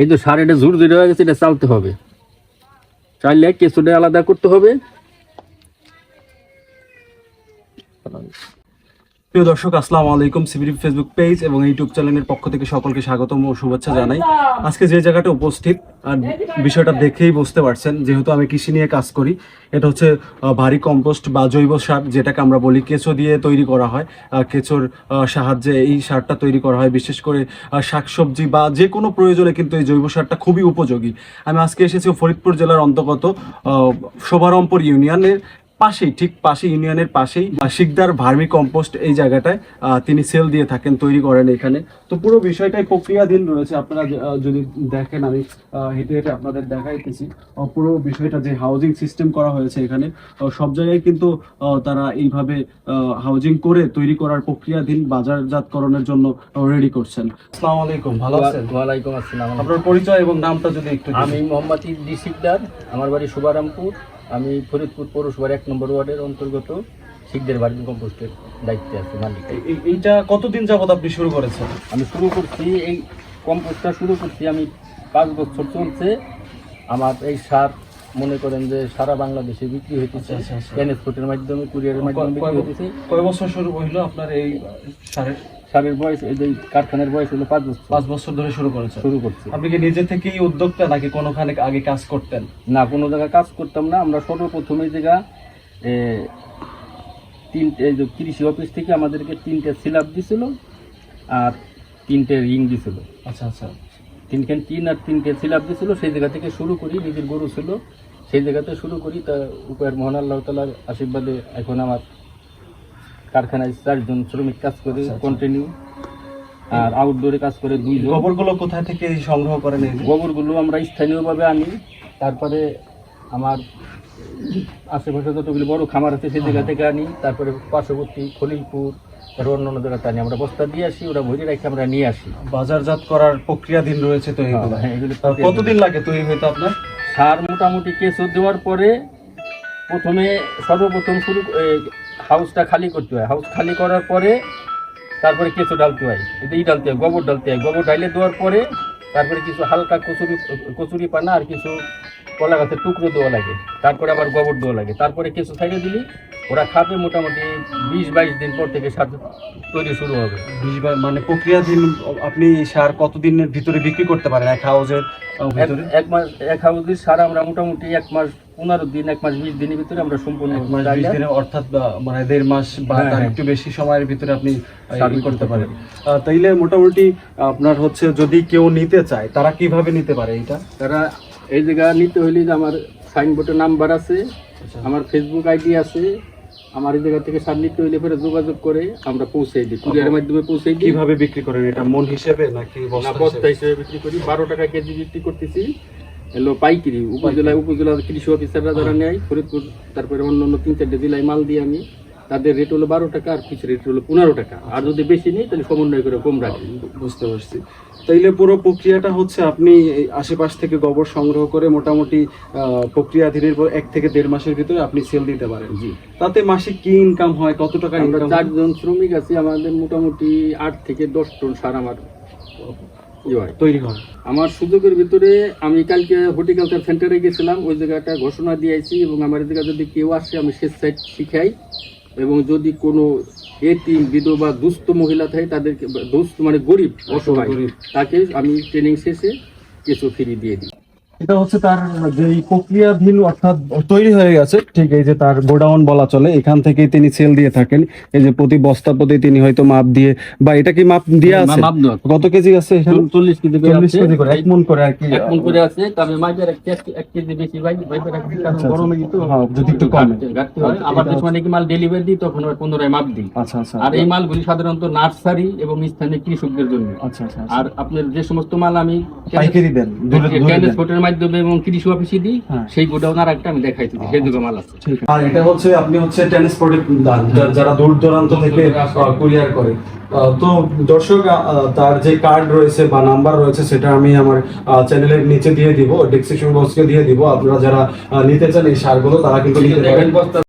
এই তো সার এটা ঝুর ঝুরে হয়ে গেছে, এটা চালতে হবে। চাইলে কিছুটা আলাদা করতে হবে। প্রিয় দর্শক, আসসালামু আলাইকুম। সিবিডি ফেসবুক পেজ এবং ইউটিউব চ্যানেলের পক্ষ থেকে সকলকে স্বাগতম ও শুভেচ্ছা জানাই। আজকে যে জায়গাটা উপস্থিত, আর বিষয়টা দেখেই বুঝতে পারছেন, যেহেতু আমি কৃষি নিয়ে কাজ করি, এটা হচ্ছে ভারী কম্পোস্ট বা জৈব সার, যেটাকে আমরা বলি কেঁচো দিয়ে তৈরি করা হয়। কেঁচোর সাহায্যে এই সারটা তৈরি করা হয়, বিশেষ করে শাকসবজি বা যে কোনো প্রয়োজনে কিন্তু এই জৈব সারটা খুবই উপযোগী। আমি আজকে এসেছি ফরিদপুর জেলার অন্তর্গত শোভারমপুর ইউনিয়নের পাশেই ঠিক পাশে ইউনিয়নের পাশেই শিকদার ভার্মি কম্পোস্ট এই জায়গাটায় তিনি সেল দিয়ে থাকেন তৈরি করেন এখানে। তো পুরো বিষয়টাই প্রক্রিয়াধীন রয়েছে। আপনারা যদি দেখেন আমি হেঁটে হেঁটে আপনাদের দেখাইতেছি পুরো বিষয়টা যে হাউজিং সিস্টেম করা হয়েছে এখানে সব জায়গায় কিন্তু তারা এইভাবে হাউজিং করে তৈরি করার প্রক্রিয়াধীন বাজারজাতকরণের জন্য রেডি করছেন। আসসালামু আলাইকুম। ভালো আছেন? ওয়ালাইকুম আসসালাম। আপনার পরিচয় এবং নামটা যদি একটু। আমি মোহাম্মদ শিকদার। আমার বাড়ি শুভারামপুর আমি ফরিদপুর পৌরসভার এক নম্বর ওয়ার্ডের অন্তর্গত শিখদের বাড়ি কম্পোস্টের দায়িত্বে আছি মালিক। এই- এই- এইটা কতদিন যাবত আপনি শুরু করেছেন? আমি শুরু করছি এই কম্পোস্টটা শুরু করছি আমি পাঁচ বছর চলছে। আমার এই সার মনে করেন যে সারা বাংলাদেশে বিক্রি হইতেছে আচ্ছা, আচ্ছা। ট্রান্সপোর্টের মাধ্যমে কুরিয়ারের মাধ্যমে বিক্রি হইতেছে। কয় বছর শুরু হইল আপনার এই সারের? সারের বয়স এই যে কারখানার বয়স হলো পাঁচ বছর। পাঁচ বছর ধরে শুরু করেছেন? শুরু করছি। আপনি কি নিজে থেকেই উদ্যোক্তা নাকি কোনোখানে আগে কাজ করতেন? না কোনো জায়গায় কাজ করতাম না। আমরা সর্বপ্রথম জায়গা তিনটে এই যে কৃষি অফিস থেকে আমাদেরকে তিনটে সিলাপ দিছিল আর তিনটে রিং দিছিল। আচ্ছা আচ্ছা। তিনখান টিন আর তিনটে সিলাপ দিছিল। সেই জায়গা থেকে শুরু করি নিজের গরু ছিল। সেই জায়গাতে শুরু করি। তা উপর মহান আল্লাহ তালার আশীর্বাদে এখন আমার কারখানায় চারজন শ্রমিক কাজ করে আচ্ছা, আচ্ছা। কন্টিনিউ আর আউটডোরে কাজ করে দুইজন। গোবরগুলো কোথায় থেকে সংগ্রহ করেন? গোবরগুলো আমরা স্থানীয়ভাবে আনি। তারপরে আমার আশেপাশে যতগুলি বড় খামার আছে সেই জায়গা থেকে আনি। তারপরে পার্শ্ববর্তী খলিলপুর তারপর অন্য অন্য জায়গাতে আনি। আমরা বস্তা দিয়ে আসি ওরা ভরে রেখে আমরা নিয়ে আসি। বাজারজাত করার প্রক্রিয়াধীন রয়েছে তো এইগুলো। হ্যাঁ, কতদিন লাগে তৈরি হইতে আপনার? সার মোটামুটি কেঁচো দেওয়ার পরে প্রথমে সর্বপ্রথম শুরু হাউসটা খালি করতে হয়। হাউস খালি করার পরে তারপরে কেঁচো ডালতে হয় এটাই ডালতে হয় গোবর ডালতে হয়। গোবর ডাইলে দেওয়ার পরে তারপরে কিছু হালকা কচুরি কচুরি পানা আর কিছু কলা গাছের টুকরো দেওয়া লাগে। তারপরে আবার গোবর দেওয়া লাগে। তারপরে কিছু সাইডে দিলি ওরা খাবে মোটামুটি বিশ বাইশ দিন পর থেকে সার তৈরি শুরু হবে। বিশ মানে প্রক্রিয়াধীন আপনি সার কতদিনের ভিতরে বিক্রি করতে পারেন? এক হাউজের এক- এক মাস এক হাউসের সার আমরা মোটামুটি এক মাস পনেরো দিন এক মাস বিশ দিনের ভিতরে আমরা সম্পূর্ণ অর্থাৎ মানে দেড় মাস বা হ্যাঁ, তার হ্যাঁ। একটু বেশি সময়ের ভিতরে আপনি করতে পারেন। তাইলে মোটামুটি আপনার হচ্ছে যদি কেউ নিতে চায় তারা কীভাবে নিতে পারে এটা তারা এই জায়গা নিতে হইলে যে আমার সাইনবোর্ডের নাম্বার আছে আমার ফেসবুক আইডি আছে আমার এই জায়গা থেকে সার নিতে হইলে পরে যোগাযোগ করে আমরা পৌঁছে দিই কুরিয়ারের মাধ্যমে পৌঁছে দিই। কীভাবে বিক্রি করেন? এটা মন হিসেবে নাকি বস্তা? হিসেবে বিক্রি করি। বারো টাকা কেজি বিক্রি করতেছি। এলো পাইকারি উপজেলায় উপজেলা কৃষি অফিসাররা যারা নেয় ফরিদপুর তারপরে অন্য অন্য তিন চারটে জেলায় মাল দিই আমি তাদের রেট হলো বারো টাকা আর কিছু রেট হলো পনেরো টাকা। আর যদি বেশি নেই তাহলে সমন্বয় করে কম রাখি। বুঝতে পারছি। তাইলে পুরো প্রক্রিয়াটা হচ্ছে আপনি আশেপাশ থেকে গোবর সংগ্রহ করে মোটামুটি আহ, প্রক্রিয়াধীনের পর এক থেকে দেড় মাসের ভিতরে আপনি সেল দিতে পারেন। জি। তাতে মাসে কি ইনকাম হয়? কত টাকা ইনকাম চারজন শ্রমিক আছি আমাদের মোটামুটি আট থেকে দশ টন সার আমার। হয় তৈরি হয় আমার সুযোগের ভিতরে আমি কালকে হর্টিকালচার সেন্টারে গেছিলাম ওই জায়গাটা ঘোষণা দিয়েছি এবং আমার এদিকে যদি কেউ আসে আমি সে সাইড শিখাই। এবং যদি কোনো এতিম বিধবা দুস্থ মহিলা থাকে তাদেরকে দুস্থ মানে গরিব অসহায় তাকে আমি ট্রেনিং শেষে কিছু ফ্রি দিয়ে দিই। এটা হচ্ছে তার যে প্রক্রিয়াধীন অর্থাৎ তৈরি হয়ে গেছে। ঠিক এই যে তার গোডাউন বলা চলে এখান থেকেই তিনি সেল দিয়ে থাকেন। এই যে প্রতি বস্তা প্রতি তিনি হয়তো মাপ দিয়ে বা এটা কি মাপ দিয়ে আছে? কত কেজি আছে এখানে? চল্লিশ কেজি করে চল্লিশ আছে। কেজি করে এক মন করে আর কি। এক মন করে আছে তবে মাইপের এক কেজি বেশি ভাই মাইপের এক কেজি কারণ আচ্ছা, গরমে কিন্তু হ্যাঁ, যদি একটু কমে। ঘাটতি- হয়। আবার যে সময় নাকি মাল ডেলিভারি দিই তখন ওই পনেরোয় মাপ দিই। আচ্ছা আচ্ছা। আর এই মালগুলি সাধারণত নার্সারি এবং স্থানীয় কৃষকদের জন্য। আচ্ছা আচ্ছা আর আপনার যে সমস্ত মাল আমি পাইকারি দেন দূরে দূরে মাধ্যমে এবং কৃষি অফিসে দিই হ্যাঁ। সেই গোডাউন আর একটা আমি দেখাইছি সেই দুটো মাল আছে। আর এটা হচ্ছে আপনি হচ্ছে ট্রান্সপোর্টে দান যারা দূর দূরান্ত থেকে কুরিয়ার করে। আহ, তো দর্শক তার যে কার্ড রয়েছে বা নাম্বার রয়েছে সেটা আমি আমার চ্যানেলের নিচে দিয়ে দিব ডেসক্রিপশন বক্সকে দিয়ে দিব। আপনারা যারা নিতে চান এই সারগুলো তারা কিন্তু নিতে পারেন।